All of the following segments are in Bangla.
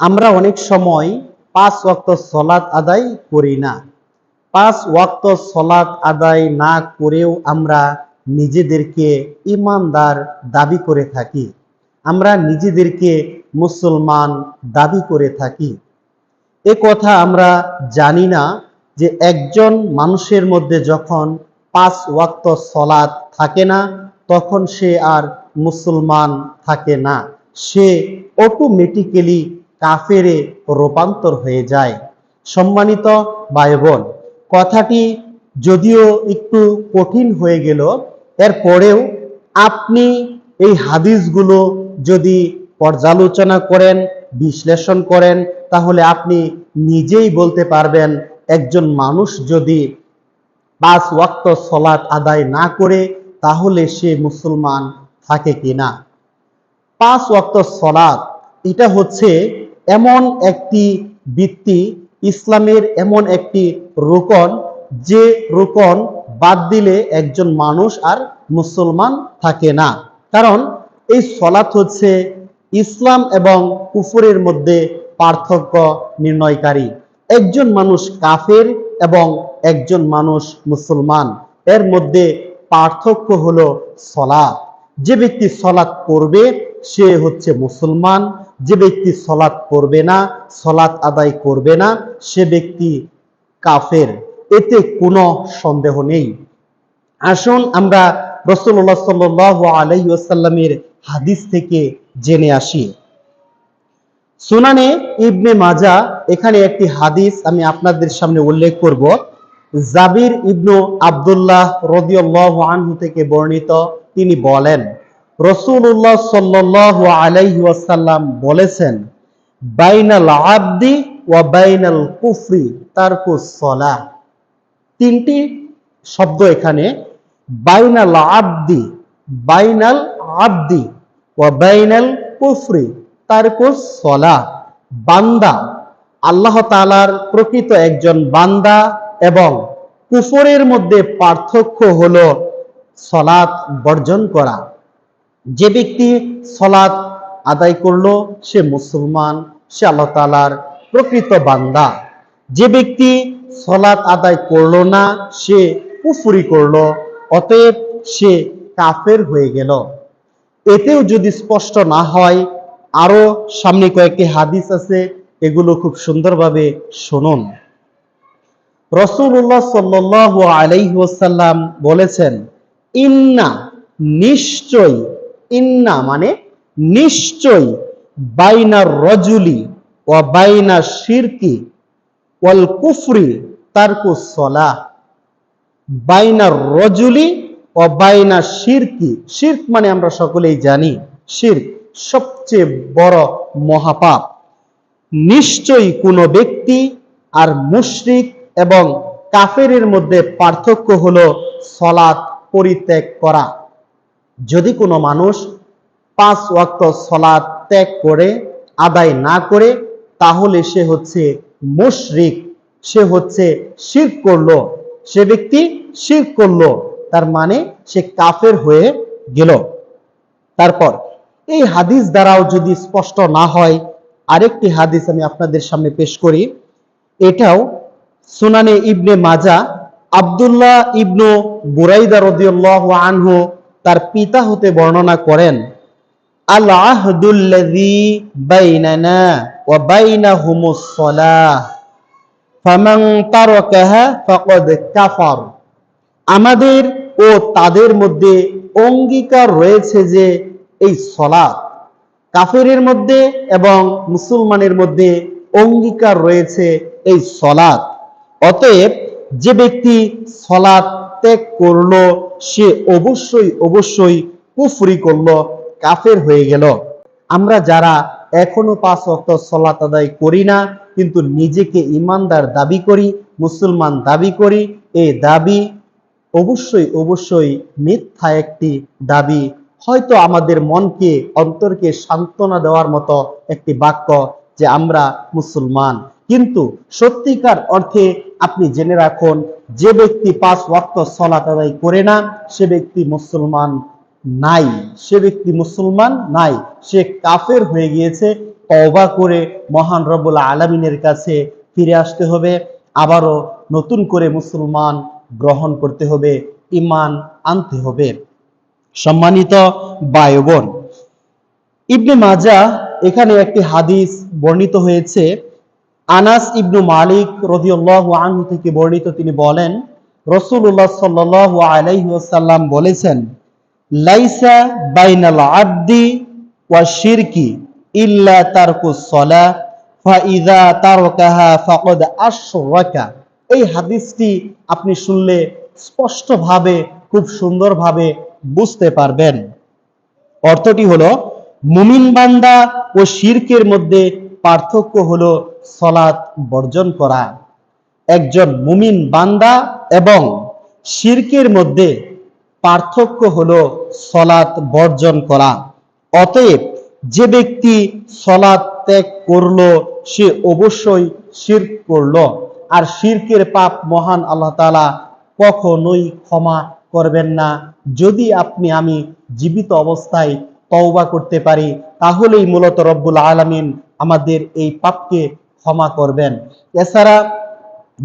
আমরা অনেক সময় পাঁচ ওয়াক্ত সলাৎ আদায় করি না। পাঁচ ওয়াক্ত সলাৎ আদায় না করেও আমরা নিজেদেরকে ইমানদার দাবি করে থাকি। আমরা নিজেদেরকে মুসলমান দাবি করে থাকি। এ কথা আমরা জানি না যে একজন মানুষের মধ্যে যখন পাঁচ ওয়াক্ত সলাৎ থাকে না, তখন সে আর মুসলমান থাকে না। সে অটোমেটিক্যালি কাফেরে রূপান্তর হয়ে যায়। সম্মানিত ভাই বোন কথাটি যদিও একটু কঠিন হয়ে গেল এরপরেও আপনি এই হাদিসগুলো যদি পর্যালোচনা করেন, বিশ্লেষণ করেন, তাহলে আপনি নিজেই বলতে পারবেন, একজন মানুষ যদি পাঁচ ওয়াক্ত সলাৎ আদায় না করে, তাহলে সে মুসলমান থাকে কিনা? পাঁচ ওয়াক্ত সলাৎ, এটা হচ্ছে এমন একটি বৃত্তি ইসলামের এমন একটি রোকন, যে রোকন বাদ দিলে একজন মানুষ আর মুসলমান থাকে না। কারণ এই সলাৎ হচ্ছে ইসলাম এবং কুফরের মধ্যে পার্থক্য নির্ণয়কারী। একজন মানুষ কাফের এবং একজন মানুষ মুসলমান। এর মধ্যে পার্থক্য হলো সলাৎ। যে ব্যক্তি সলাৎ করবে সে হচ্ছে মুসলমান। যে ব্যক্তি সলাৎ করবে না, সলাৎ আদায় করবে না, সে ব্যক্তি কাফের। এতে কোনো সন্দেহ নেই। আসুন আমরা রসুল্লাহ সাল্লাহ আলাইসাল্লামের হাদিস থেকে জেনে আসি। সুনানে ইবনে মাজা এখানে একটি হাদিস আমি আপনাদের সামনে উল্লেখ করব। জাবির ইবনু আবদুল্লাহ রদিউল্লাহ আনহু থেকে বর্ণিত। তিনি বলেন রসুল্লাহ সাল্লাহ আলাইহি ওয়াসাল্লাম বলেছেন, বাইনাল আবদি ওয়া বাইনাল কুফরি তারকুস সলাহ তিনটি শব্দ এখানে, বাইনাল আবদি বাইনাল আবদি ওয়া বাইনাল কুফরি তারকুস সলা। বান্দা, আল্লাহ তালার প্রকৃত একজন বান্দা এবং কুফরের মধ্যে পার্থক্য হলো সলাৎ বর্জন করা। যে ব্যক্তি সলাৎ আদায় করল, সে মুসলমান, সে আল্লাহ তালার প্রকৃত বান্দা। যে ব্যক্তি সলাৎ আদায় করল না, সে কুফুরি করল, অতএব সে কাফের হয়ে গেল। এতেও যদি স্পষ্ট না হয়, আরও সামনে কয়েকটি হাদিস আছে, এগুলো খুব সুন্দরভাবে শুনুন। রসুল্লাহ সাল্লাহ আলাইসাল্লাম বলেছেন, ইন্না নিশ্চয় ইন্না মানে নিশ্চয় বাইনার রজুলি ও বাইনা শিরকি ওয়াল কুফরি তারকু সলা বাইনার রজুলি ও বাইনা শিরকি। শির্ক মানে আমরা সকলেই জানি, শির্ক সবচেয়ে বড় মহাপাপ। নিশ্চয়ই কোনো ব্যক্তি আর মুশরিক এবং কাফেরের মধ্যে পার্থক্য হলো সলাৎ পরিত্যাগ করা। যদি কোনো মানুষ পাঁচ ওয়াক্ত সলাৎ ত্যাগ করে, আদায় না করে, তাহলে সে হচ্ছে মুশরিক, সে হচ্ছে শির করল। সে ব্যক্তি শির করল, তার মানে সে কাফের হয়ে গেল। তারপর, এই হাদিস দ্বারাও যদি স্পষ্ট না হয়, আরেকটি হাদিস আমি আপনাদের সামনে পেশ করি। এটাও সুনানে ইবনে মাজা আবদুল্লাহ ইবনু বুরাইদা রদিউল্লাহ আনহু তার পিতা হতে বর্ণনা করেন আমাদের ও তাদের মধ্যে অঙ্গীকার রয়েছে যে এই সলাৎ কাফেরের মধ্যে এবং মুসলমানের মধ্যে অঙ্গীকার রয়েছে এই সলাৎ অতএব যে ব্যক্তি সলাৎ ত্যাগ করল, সে অবশ্যই অবশ্যই কুফরি করল, কাফের হয়ে গেল। আমরা যারা এখনও পাঁচ অক্ট সলাত আদায় করি না, কিন্তু নিজেকে ইমানদার দাবি করি, মুসলমান দাবি করি এই দাবি অবশ্যই অবশ্যই মিথ্যা একটি দাবি। হয়তো আমাদের মনকে, অন্তরকে সান্ত্বনা দেওয়ার মতো একটি বাক্য যে আমরা মুসলমান। কিন্তু সত্যিকার অর্থে আপনি জেনে রাখুন, যে ব্যক্তি পাঁচ ওয়াক্ত সলাত আদায় করে না, সে ব্যক্তি মুসলমান নাই। সে ব্যক্তি মুসলমান নাই, সে কাফের হয়ে গিয়েছে, তওবা করে মহান রব্বুল আলমিনের কাছে ফিরে আসতে হবে, আবারও নতুন করে মুসলমান গ্রহণ করতে হবে ইমান আনতে হবে। সম্মানিত বায়ু বোন ইবনে মাজা এখানে একটি হাদিস বর্ণিত হয়েছে আনাস ইবনু মালিক রদিউল্লাহু আনহু থেকে বর্ণিত তিনি বলেন রসুল্লাহ সাল্লাল্লাহু আলাইহি ওয়াসাল্লাম বলেছেন, লাইসা বাইনাল আবদি ওয়া শিরকি ইল্লা তারকুস সালাহ ফাইদা তারকাহা ফাকদ আশরাকা। এই হাদিসটি আপনি শুনলে স্পষ্টভাবে, খুব সুন্দরভাবে বুঝতে পারবেন। অর্থটি হলো, মুমিন বান্দা ও শিরকের মধ্যে পার্থক্য হলো সলাৎ বর্জন করা। একজন মুমিন বান্দা এবং শিরকের মধ্যে পার্থক্য হলো সলাৎ বর্জন করা। অতএব যে ব্যক্তি সলাৎ ত্যাগ করল, সে অবশ্যই শিরক করল। আর শিরকের পাপ মহান আল্লাহ তালা কখনোই ক্ষমা করবেন না। যদি আপনি আমি জীবিত অবস্থায় তওবা করতে পারি, তাহলেই মূলত রব্বুল আলামিন আমাদের এই পাপকে ক্ষমা করবেন। এছাড়া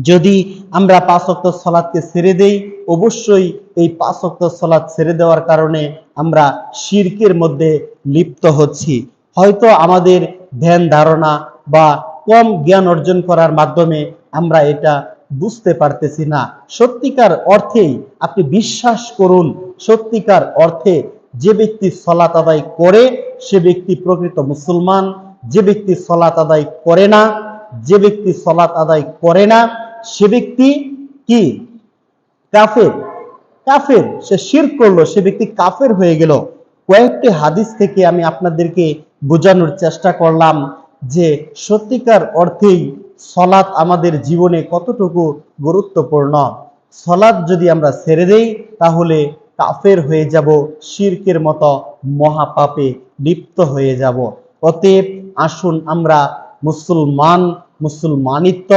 যদি আমরা পাঁচ ওয়াক্ত সলাদকে ছেড়ে দেই, অবশ্যই এই পাঁচ ওয়াক্ত সলাদ ছেড়ে দেওয়ার কারণে আমরা শিরকের মধ্যে লিপ্ত হচ্ছি। হয়তো আমাদের ধ্যান ধারণা বা কম জ্ঞান অর্জন করার মাধ্যমে আমরা এটা বুঝতে পারতেছি না। সত্যিকার অর্থেই আপনি বিশ্বাস করুন, সত্যিকার অর্থে যে ব্যক্তি সলাত আদায় করে, সে ব্যক্তি প্রকৃত মুসলমান, যে ব্যক্তি সলাত আদায় করে না যে ব্যক্তি সলাত আদায় করে না, সে ব্যক্তি কি? কাফের। কাফের। সে শির করল, সে ব্যক্তি কাফের হয়ে গেল। কয়েকটি হাদিস থেকে আমি আপনাদেরকে বোঝানোর চেষ্টা করলাম যে সত্যিকার অর্থেই সলাৎ আমাদের জীবনে কতটুকু গুরুত্বপূর্ণ। সলাৎ যদি আমরা ছেড়ে দেই, তাহলে কাফের হয়ে যাব, শিরকের মতো মহাপাপে লিপ্ত হয়ে যাব। অতএব আসুন আমরা মুসলমান মুসলমানিত্ব,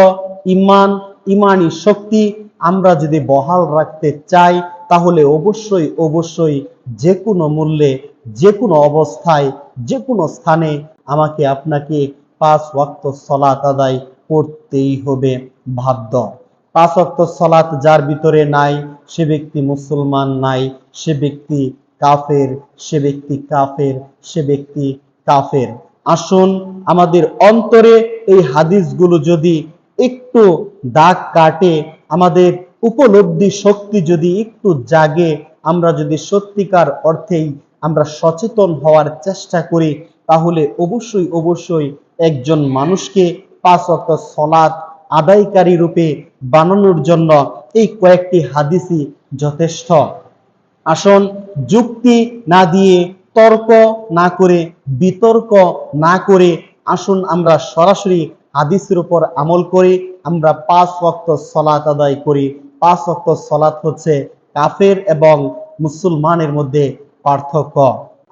ইমান, ইমানি শক্তি আমরা যদি বহাল রাখতে চাই, তাহলে অবশ্যই অবশ্যই যে কোনো মূল্যে যে কোনো অবস্থায় যে কোনো স্থানে আমাকে আপনাকে পাঁচ ওয়াক্ত সলাত আদায় করতেই হবে বাধ্য। পাঁচ ওয়াক্ত সলাত যার ভিতরে নাই, সে ব্যক্তি মুসলমান নাই, সে ব্যক্তি কাফের, সে ব্যক্তি কাফের, সে ব্যক্তি কাফের। আসুন আমাদের অন্তরে এই হাদিসগুলো যদি একটু দাগ কাটে, আমাদের উপলব্ধি শক্তি যদি একটু জাগে, আমরা যদি সত্যিকার অর্থেই আমরা সচেতন হওয়ার চেষ্টা করি, তাহলে অবশ্যই অবশ্যই একজন মানুষকে পাঁচ অক্ট সলাৎ আদায়কারী রূপে বানানোর জন্য এই কয়েকটি হাদিসই যথেষ্ট। আসন যুক্তি না দিয়ে তর্ক না করে, বিতর্ক না করে আসুন আমরা সরাসরি হাদিসের উপর আমল করি, আমরা পাঁচ ওয়াক্ত সলাত আদায় করি। পাঁচ ওয়াক্ত সলাত হচ্ছে কাফের এবং মুসলমানের মধ্যে পার্থক্য।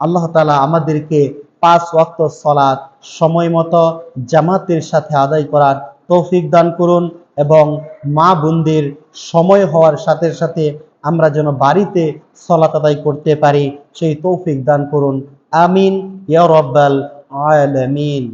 আল্লাহ তালা আমাদেরকে পাঁচ ওয়াক্ত সলাত সময় মতো জামাতের সাথে আদায় করার তৌফিক দান করুন এবং মা বোনদের সময় হওয়ার সাথে সাথে আমরা যেন বাড়িতে সলাত আদায় করতে পারি, সেই তৌফিক দান করুন। আমিন, ইয়া রব্বাল আলামিন।